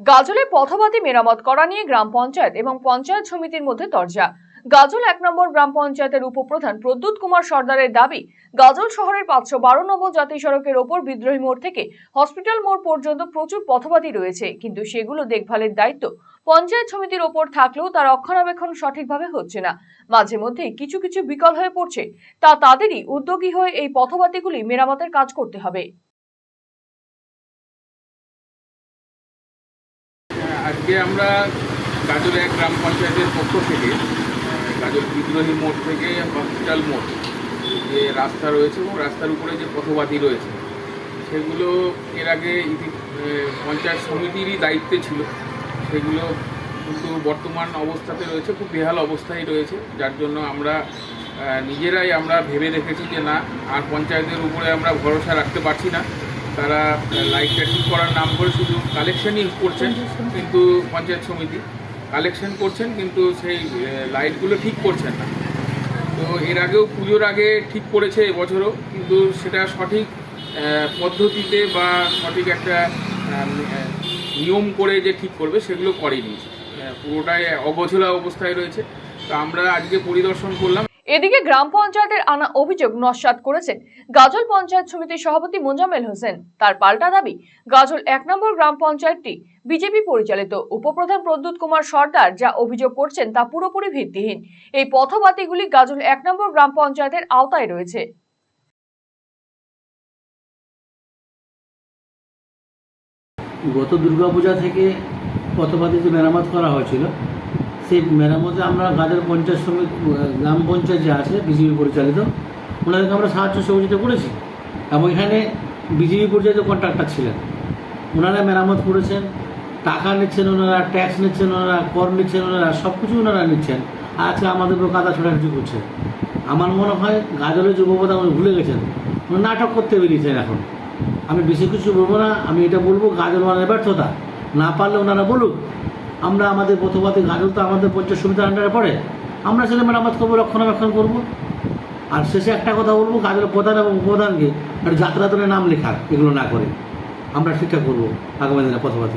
গাজলে পথবাতি মেরামত করা নিয়ে গ্রাম পঞ্চায়েত এবং পঞ্চায়েত সমিতির মধ্যে তরজা। গাজল এক নম্বর গ্রাম পঞ্চায়েতের উপপ্রধান প্রদ্যুৎ কুমার সর্দারের দাবি, গাজল শহরের পাঁচশো বারো নম্বর জাতীয় সড়কের ওপর বিদ্রোহী মোড় থেকে হসপিটাল মোড় পর্যন্ত প্রচুর পথবাতি রয়েছে, কিন্তু সেগুলো দেখভালের দায়িত্ব পঞ্চায়েত সমিতির ওপর থাকলেও তার রক্ষণাবেক্ষণ সঠিকভাবে হচ্ছে না। মাঝে মধ্যে কিছু কিছু বিকল হয়ে পড়ছে, তা তাদেরই উদ্যোগী হয়ে এই পথবাতিগুলি মেরামতের কাজ করতে হবে। আজকে আমরা গাজল এক গ্রাম পঞ্চায়েতের পক্ষ থেকে গাজল বিদ্রোহী মোড় থেকে হসপিটাল মোড় যে রাস্তা রয়েছে এবং রাস্তার উপরে যে পথবাতি রয়েছে, সেগুলো এর আগে ইতি- পঞ্চায়েত সমিতিরই দায়িত্বে ছিল। সেগুলো কিন্তু বর্তমান অবস্থাতে রয়েছে, খুব বেহাল অবস্থায় রয়েছে, যার জন্য আমরা নিজেরাই আমরা ভেবে দেখেছি যে না, আর পঞ্চায়েতের উপরে আমরা ভরসা রাখতে পারছি না। তারা লাইটটা ঠিক করার নাম করে শুধু কালেকশনই করছেন, কিন্তু পঞ্চায়েত সমিতি। কালেকশন করছেন, কিন্তু সেই লাইটগুলো ঠিক করছেন না। তো এর আগেও পুজোর আগে ঠিক করেছে এবছরও, কিন্তু সেটা সঠিক পদ্ধতিতে বা সঠিক একটা নিয়ম করে যে ঠিক করবে, সেগুলো করেনি। পুরোটাই অগোছলা অবস্থায় রয়েছে। তো আমরা আজকে পরিদর্শন করলাম এদিকে গ্রাম পঞ্চায়েতের আনা অভিযোগ নস্বাত করেছেন গাজল পঞ্চায়েত সমিতির সভাপতি মোজাম্মেল হোসেন। তার পাল্টা দাবি, গাজল এক নম্বর গ্রাম পঞ্চায়েতটি বিজেপি পরিচালিত উপপ্রধান প্রদ্যুৎ কুমার সর্দার যা অভিযোগ করছেন তা পুরোপুরি ভিত্তিহীন। এই পথবাতিগুলি গাজল এক নম্বর গ্রাম পঞ্চায়েতের আওতায় রয়েছে। গত দুর্গাপূজা থেকে পথপাতি যে মেরামত করা হয়েছিল। সেই মেরামতে আমরা গাজর পঞ্চায়েত সমিতি গ্রাম পঞ্চায়েত যে আছে, বিজেপি পরিচালিত, ওনাদেরকে আমরা সাহায্য সহযোগিতা করেছি। এবং এখানে বিজেপি পরিচালিত কন্ট্রাক্টর ছিলেন। ওনারা মেরামত করেছেন, টাকা নিচ্ছেন ওনারা ট্যাক্স নিচ্ছেন ওনারা, কর নিচ্ছেন ওনারা সব কিছু ওনারা নিচ্ছেন। আজকে আমাদের উপর কাদা ছোটাছুটি করছে। আমার মনে হয় গাজরের যুবপদা উনি ভুলে গেছেন। উনি নাটক করতে বেরিয়েছেন এখন। আমি বেশি কিছু বলব না, আমি এটা বলব গাজল ওনার ব্যর্থতা। না পারলে ওনারা বলুক। আমরা আমাদের প্রথমতে গাজল তো আমাদের পঞ্চায়েত সুবিধা আন্ডারে পড়ে, আমরা ছেলে মেরামত করব রক্ষণাবেক্ষণ করব। আর শেষে একটা কথা বলব গাজলের প্রধান এবং উপপ্রধানকে যাত্রা যাত্রাতনের নাম লেখার, এগুলো না করে। আমরা ঠিকঠাক করব আগামী দিনে প্রথমাতে